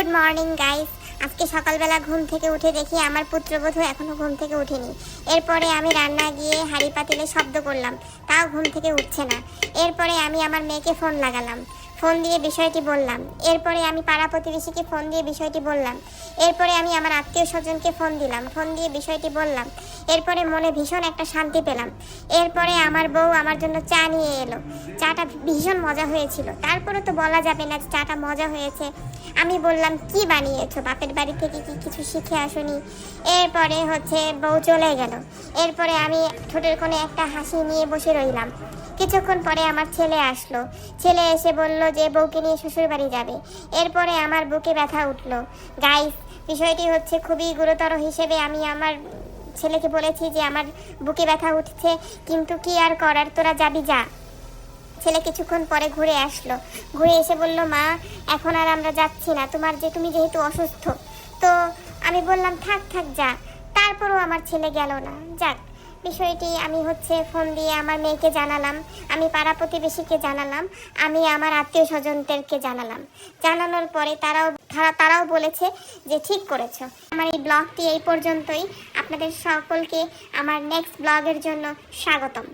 Good morning, guys. আজকে সকালবেলা ঘুম থেকে উঠে দেখি আমার পুত্রবধূ এখনও ঘুম থেকে উঠেনি। এরপরে আমি রান্না গিয়ে হাড়ি পাতিলে শব্দ করলাম, তাও ঘুম থেকে উঠছে না। এরপরে আমি আমার মেয়েকে ফোন লাগালাম। ফোন দিয়ে বিষয়টি বললাম। এরপরে আমি পাড়া প্রতিবেশীকে ফোন দিয়ে বিষয়টি বললাম। এরপরে আমি আমার আত্মীয় স্বজনকে ফোন দিলাম, ফোন দিয়ে বিষয়টি বললাম। এরপরে মনে ভীষণ একটা শান্তি পেলাম। এরপরে আমার বউ আমার জন্য চা নিয়ে এলো। চাটা ভীষণ মজা হয়েছিল। তারপরে তো বলা যাবে না যে চাটা মজা হয়েছে। আমি বললাম, কি বানিয়েছো? বাপের বাড়ি থেকে কি কিছু শিখে আসনি? এরপরে হচ্ছে বউ চলে গেল। এরপরে আমি ঠোঁটের কোণে একটা হাসি নিয়ে বসে রইলাম। কিছুক্ষণ পরে আমার ছেলে আসলো। ছেলে এসে বলল যে, বউকে নিয়ে শ্বশুর বাড়ি যাবে। এরপরে আমার বুকে ব্যথা উঠল। গাইস, বিষয়টি হচ্ছে খুবই গুরুতর হিসেবে আমি আমার ছেলেকে বলেছি যে, আমার বুকে ব্যথা উঠছে, কিন্তু কি আর করার, তোরা যাবি, যা। ছেলে কিছুক্ষণ পরে ঘুরে আসলো। ঘুরে এসে বলল, মা, এখন আর আমরা যাচ্ছি না। তোমার যে, তুমি যেহেতু অসুস্থ, তো আমি বললাম, থাক থাক, যা। তারপরও আমার ছেলে গেল না। যাক বিষয়টি আমি হচ্ছে ফোন দিয়ে আমার মেয়েকে জানালাম, আমি পাড়া প্রতিবেশীকে জানালাম, আমি আমার আত্মীয় স্বজনদেরকে জানালাম। জানানোর পরে তারাও, তারা, তারাও বলেছে যে ঠিক করেছ। আমার এই ব্লগটি এই পর্যন্তই। আপনাদের সকলকে আমার নেক্সট ব্লগের জন্য স্বাগতম।